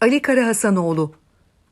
Ali Karahasanoğlu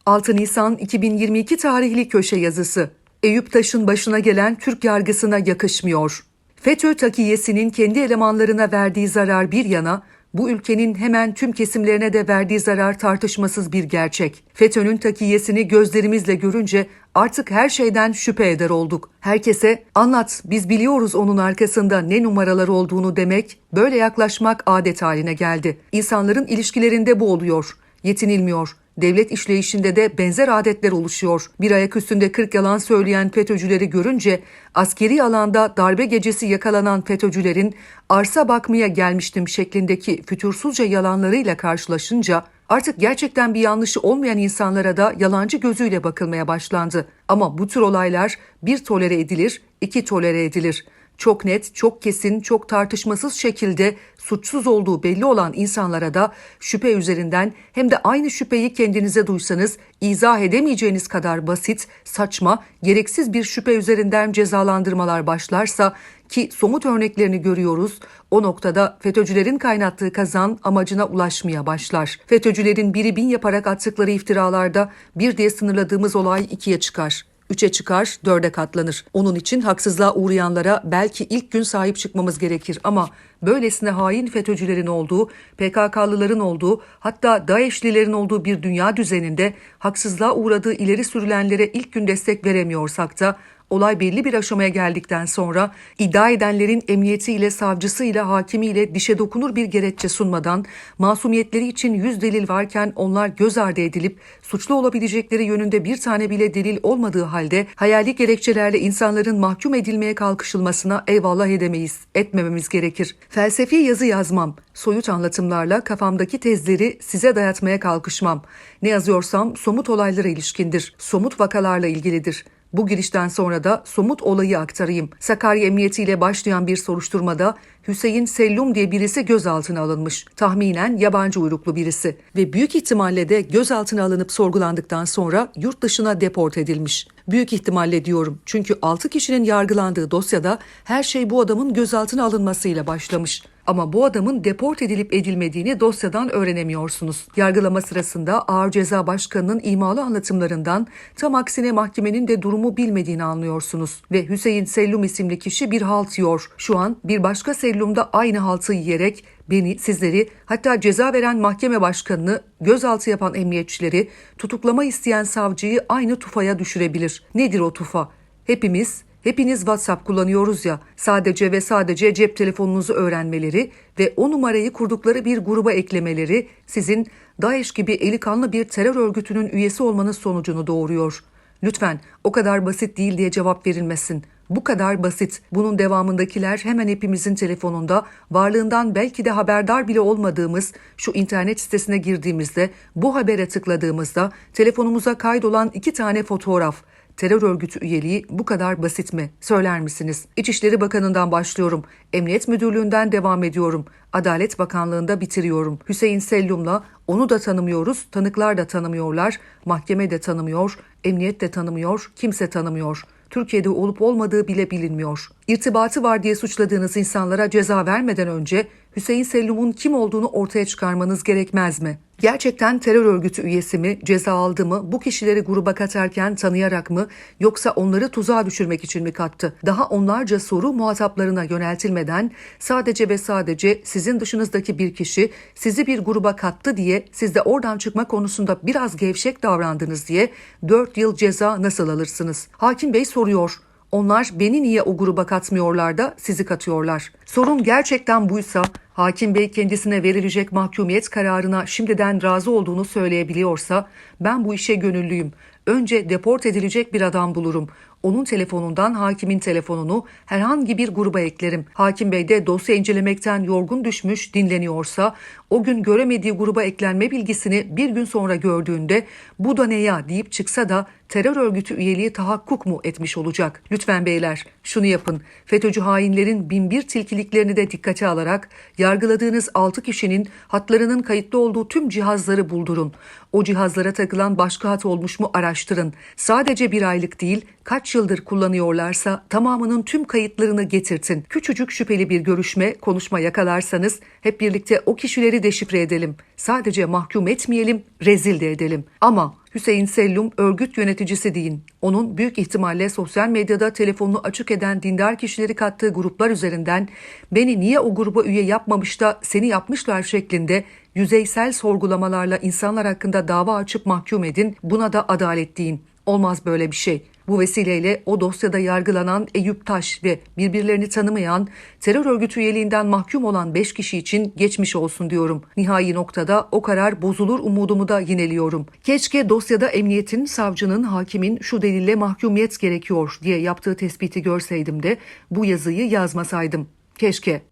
6 Nisan 2022 tarihli köşe yazısı Eyüp Taş'ın başına gelen Türk yargısına yakışmıyor. FETÖ takiyesinin kendi elemanlarına verdiği zarar bir yana, bu ülkenin hemen tüm kesimlerine de verdiği zarar tartışmasız bir gerçek. FETÖ'nün takiyesini gözlerimizle görünce artık her şeyden şüphe eder olduk. Herkese anlat biz biliyoruz onun arkasında ne numaralar olduğunu demek, böyle yaklaşmak adet haline geldi. İnsanların ilişkilerinde bu oluyor. Yetinilmiyor. Devlet işleyişinde de benzer adetler oluşuyor. Bir ayak üstünde 40 yalan söyleyen FETÖ'cüleri görünce askeri alanda darbe gecesi yakalanan FETÖ'cülerin arsa bakmaya gelmiştim şeklindeki fütursuzca yalanlarıyla karşılaşınca artık gerçekten bir yanlışı olmayan insanlara da yalancı gözüyle bakılmaya başlandı. Ama bu tür olaylar bir tolere edilir, iki tolere edilir çok net, çok kesin, çok tartışmasız şekilde suçsuz olduğu belli olan insanlara da şüphe üzerinden hem de aynı şüpheyi kendinize duysanız izah edemeyeceğiniz kadar basit, saçma, gereksiz bir şüphe üzerinden cezalandırmalar başlarsa ki somut örneklerini görüyoruz. O noktada FETÖ'cülerin kaynattığı kazan amacına ulaşmaya başlar. FETÖ'cülerin biri bin yaparak attıkları iftiralarda bir diye sınırladığımız olay ikiye çıkar. Üçe çıkar, dörde katlanır. Onun için haksızlığa uğrayanlara belki ilk gün sahip çıkmamız gerekir ama böylesine hain FETÖ'cülerin olduğu, PKK'lıların olduğu, hatta DAEŞ'lilerin olduğu bir dünya düzeninde haksızlığa uğradığı ileri sürülenlere ilk gün destek veremiyorsak da Olay belli bir aşamaya geldikten sonra iddia edenlerin emniyetiyle, savcısıyla, hakimiyle dişe dokunur bir gerekçe sunmadan masumiyetleri için yüz delil varken onlar göz ardı edilip suçlu olabilecekleri yönünde bir tane bile delil olmadığı halde hayali gerekçelerle insanların mahkum edilmeye kalkışılmasına eyvallah edemeyiz, etmememiz gerekir. Felsefi yazı yazmam, soyut anlatımlarla kafamdaki tezleri size dayatmaya kalkışmam. Ne yazıyorsam somut olaylara ilişkindir, somut vakalarla ilgilidir. Bu girişten sonra da somut olayı aktarayım. Sakarya Emniyeti ile başlayan bir soruşturmada Hüseyin Sellum diye birisi gözaltına alınmış. Tahminen yabancı uyruklu birisi ve büyük ihtimalle de gözaltına alınıp sorgulandıktan sonra yurt dışına deport edilmiş. Büyük ihtimalle diyorum çünkü 6 kişinin yargılandığı dosyada her şey bu adamın gözaltına alınmasıyla başlamış. Ama bu adamın deport edilip edilmediğini dosyadan öğrenemiyorsunuz. Yargılama sırasında Ağır Ceza Başkanı'nın imalı anlatımlarından tam aksine mahkemenin de durumu bilmediğini anlıyorsunuz. Ve Hüseyin Sellum isimli kişi bir halt yiyor. Şu an bir başka Sellum'da aynı haltı yiyerek beni, sizleri, hatta ceza veren mahkeme başkanını, gözaltı yapan emniyetçileri, tutuklama isteyen savcıyı aynı tufaya düşürebilir. Nedir o tufa? Hepimiz Hepiniz WhatsApp kullanıyoruz ya, sadece ve sadece cep telefonunuzu öğrenmeleri ve o numarayı kurdukları bir gruba eklemeleri sizin DAEŞ gibi eli kanlı bir terör örgütünün üyesi olmanız sonucunu doğuruyor. Lütfen o kadar basit değil diye cevap verilmesin. Bu kadar basit. Bunun devamındakiler hemen hepimizin telefonunda varlığından belki de haberdar bile olmadığımız şu internet sitesine girdiğimizde bu habere tıkladığımızda telefonumuza kaydolan iki tane fotoğraf terör örgütü üyeliği bu kadar basit mi? Söyler misiniz? İçişleri Bakanı'ndan başlıyorum. Emniyet Müdürlüğü'nden devam ediyorum. Adalet Bakanlığı'nda bitiriyorum. Hüseyin Sellum'la onu da tanımıyoruz, tanıklar da tanımıyorlar, mahkeme de tanımıyor, emniyet de tanımıyor, kimse tanımıyor. Türkiye'de olup olmadığı bile bilinmiyor. İrtibatı var diye suçladığınız insanlara ceza vermeden önce Hüseyin Sellum'un kim olduğunu ortaya çıkarmanız gerekmez mi? Gerçekten terör örgütü üyesi mi, ceza aldı mı, bu kişileri gruba katarken tanıyarak mı yoksa onları tuzağa düşürmek için mi kattı? Daha onlarca soru muhataplarına yöneltilmeden sadece ve sadece sizin dışınızdaki bir kişi sizi bir gruba kattı diye siz de oradan çıkma konusunda biraz gevşek davrandınız diye 4 yıl ceza nasıl alırsınız? Hakim Bey soruyor. Onlar beni niye o gruba katmıyorlar da sizi katıyorlar? Sorun gerçekten buysa Hakim Bey kendisine verilecek mahkumiyet kararına şimdiden razı olduğunu söyleyebiliyorsa ben bu işe gönüllüyüm. Önce deport edilecek bir adam bulurum. Onun telefonundan hakimin telefonunu herhangi bir gruba eklerim. Hakim Bey de dosya incelemekten yorgun düşmüş dinleniyorsa o gün göremediği gruba eklenme bilgisini bir gün sonra gördüğünde bu da ne ya deyip çıksa da terör örgütü üyeliği tahakkuk mu etmiş olacak? Lütfen beyler şunu yapın. FETÖ'cü hainlerin binbir tilkiliklerini de dikkate alarak Yargıladığınız 6 kişinin hatlarının kayıtlı olduğu tüm cihazları buldurun. O cihazlara takılan başka hat olmuş mu araştırın. Sadece bir aylık değil, kaç yıldır kullanıyorlarsa tamamının tüm kayıtlarını getirtin. Küçücük şüpheli bir görüşme, konuşma yakalarsanız hep birlikte o kişileri deşifre edelim. Sadece mahkum etmeyelim, rezil de edelim. Ama Hüseyin Sellum örgüt yöneticisi deyin. Onun büyük ihtimalle sosyal medyada telefonunu açık eden dindar kişileri kattığı gruplar üzerinden beni niye o gruba üye yapmamış da seni yapmışlar şeklinde yüzeysel sorgulamalarla insanlar hakkında dava açıp mahkum edin. Buna da adalet deyin. Olmaz böyle bir şey. Bu vesileyle o dosyada yargılanan Eyüp Taş ve birbirlerini tanımayan terör örgütü üyeliğinden mahkum olan 5 kişi için geçmiş olsun diyorum. Nihai noktada o karar bozulur umudumu da yineliyorum. Keşke dosyada emniyetin, savcının, hakimin şu delille mahkumiyet gerekiyor diye yaptığı tespiti görseydim de bu yazıyı yazmasaydım. Keşke.